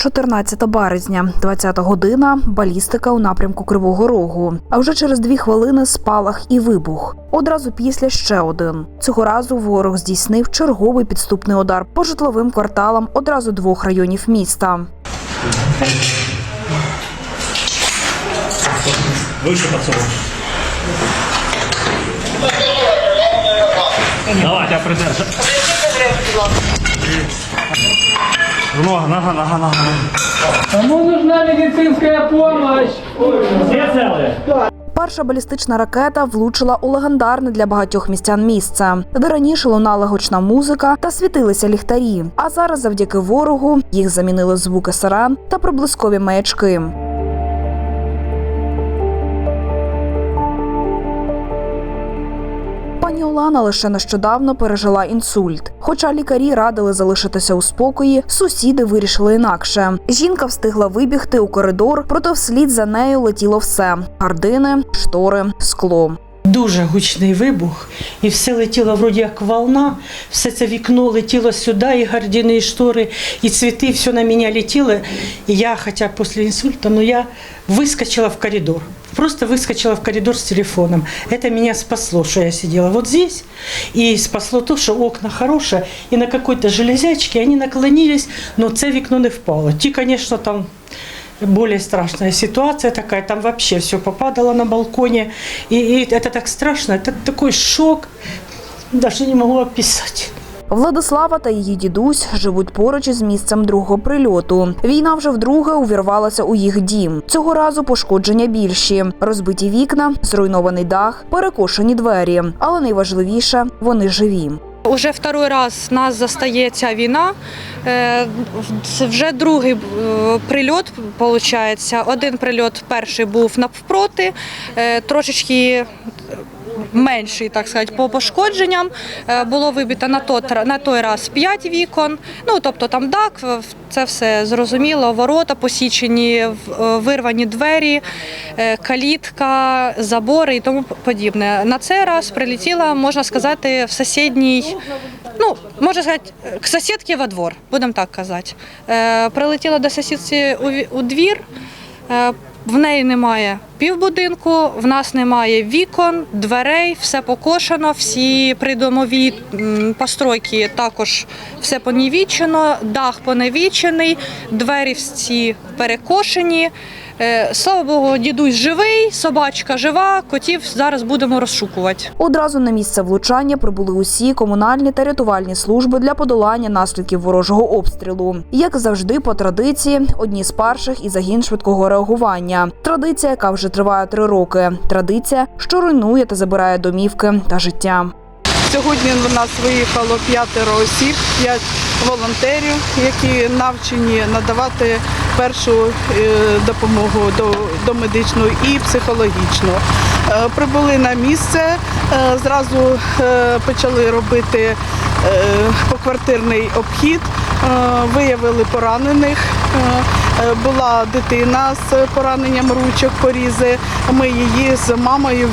14 березня, 20 година, балістика у напрямку Кривого Рогу. А вже через дві хвилини спалах і вибух. Одразу після ще один. Цього разу ворог здійснив черговий підступний удар по житловим кварталам одразу двох районів міста. Выше пацан. Давай, тебя придержи. Нога, нога, нога, нога. Кому нужна медицинская помощь? Все целые? Перша балістична ракета влучила у легендарне для багатьох містян місце, де раніше лунала гучна музика та світилися ліхтарі. А зараз, завдяки ворогу, їх замінили звуки сирен та проблискові маячки. Пані Олана лише нещодавно пережила інсульт. Хоча лікарі радили залишитися у спокої, сусіди вирішили інакше. Жінка встигла вибігти у коридор, проте вслід за нею летіло все: гардини, штори, скло. Дуже гучний вибух, і все летіло вроді як волна, все це вікно летіло сюди, і гардини, і штори, і цвіти, все на мене летіло. І я, хоча після інсульту, но я выскочила в коридор. Просто выскочила в коридор с телефоном. Это меня спасло, что я сидела вот здесь. И спасло то, что окна хорошие. И на какой-то железячке они наклонились, но це вікно не впало. Ті, конечно, там более страшная ситуация такая, там вообще все попадало на балконе, и, и это так страшно, это такой шок, даже не могу описать. Владислава та її дідусь живуть поруч із місцем другого прильоту. Війна вже вдруге увірвалася у їх дім. Цього разу пошкодження більші: розбиті вікна, зруйнований дах, перекошені двері. Але найважливіше вони живі. Уже второй раз нас застає ця війна. Це вже другий е, прильот. Виходить. Один прильот перший був навпроти, е, трошечки менший, так сказати, по пошкодженням. Е, Було вибито на той, на той раз 5 вікон. Ну тобто там дак, це все зрозуміло. Ворота посічені, е, вирвані двері, е, калітка, забори і тому подібне. На цей раз прилетіла, можна сказати, в сусідній. Ну, можна сказати, к сусідці во двор, будемо так казати. Прилетіла до сусідці у двір. В неї немає півбудинку, в нас немає вікон, дверей, все покошено, всі придомові постройки також все понівічено, дах поневічений, двері всі перекошені. Е, Слава Богу, дідусь живий, собачка жива, котів зараз будемо розшукувати. Одразу на місце влучання прибули усі комунальні та рятувальні служби для подолання наслідків ворожого обстрілу. Як завжди, по традиції, одні з перших і загін швидкого реагування. Традиція, яка вже триває три роки. Традиція, що руйнує та забирає домівки та життя. Сьогодні в нас виїхало п'ятеро осіб, п'ять волонтерів, які навчені надавати першу е, допомогу до, медичну і психологічну. Е, Прибули на місце, е, зразу почали робити поквартирний обхід, виявили поранених. Була дитина з пораненням ручок, порізи. Ми її з мамою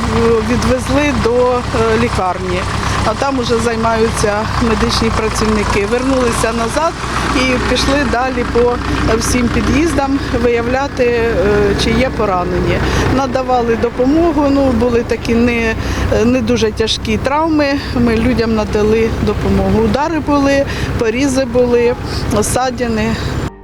відвезли до лікарні а там вже займаються медичні працівники. Вернулися назад і пішли далі по всім під'їздам виявляти, е, чи є поранені. Надавали допомогу. Ну були такі не, не дуже тяжкі травми. Ми людям надали допомогу. Удари були, порізи були, осадини.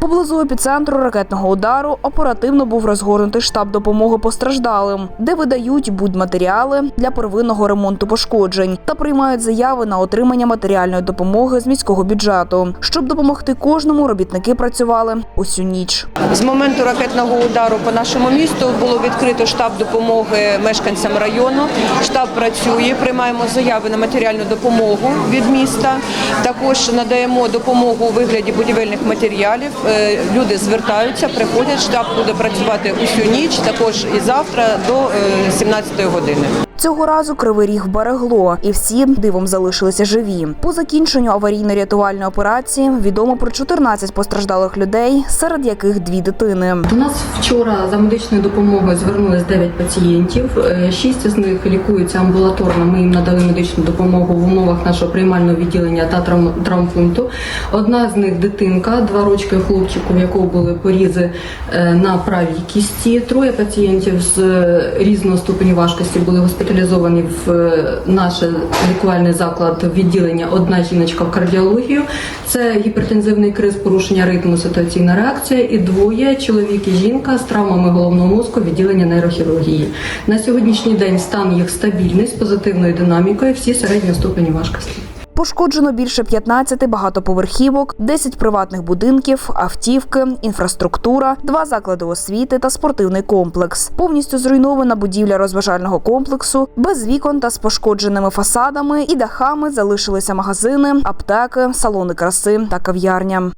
Поблизу епіцентру ракетного удару оперативно був розгорнутий штаб допомоги постраждалим, де видають будматеріали для первинного ремонту пошкоджень та приймають заяви на отримання матеріальної допомоги з міського бюджету. Щоб допомогти кожному, робітники працювали усю ніч. З моменту ракетного удару по нашому місту було відкрито штаб допомоги мешканцям району. Штаб працює, приймаємо заяви на матеріальну допомогу від міста. Також надаємо допомогу у вигляді будівельних матеріалів. Е, Люди звертаються, приходять. Штаб буде працювати усю ніч, також і завтра до 17 години. Цього разу кривий ріг берегло, і всі дивом залишилися живі. По закінченню аварійно-рятувальної операції відомо про 14 постраждалих людей, серед яких дві дитини. До нас вчора за медичною допомогою звернулись 9 пацієнтів. Е, Шість з них лікуються амбулаторно. Ми їм надали медичну допомогу в умовах нашого приймального відділення та травм- травмпункту. Одна з них дитинка, два рочки хлопчику, в якого були порізи е, на правій кісті. Троє пацієнтів з е, різного ступеню важкості були госпіталізовані в е, наш лікувальний заклад відділення. Одна жіночка в кардіологію. Це гіпертензивний криз, порушення ритму, ситуаційна реакція, і двоє чоловік і жінка з травмами головного мозку відділення нейрохірургії. На сьогоднішній день стан їх стабільний з позитивною динамікою, всі середньої ступені важкості. Пошкоджено більше 15 багатоповерхівок, 10 приватних будинків, автівки, інфраструктура, два заклади освіти та спортивний комплекс. Повністю зруйнована будівля розважального комплексу, без вікон та з пошкодженими фасадами і дахами залишилися магазини, аптеки, салони краси та кав'ярня.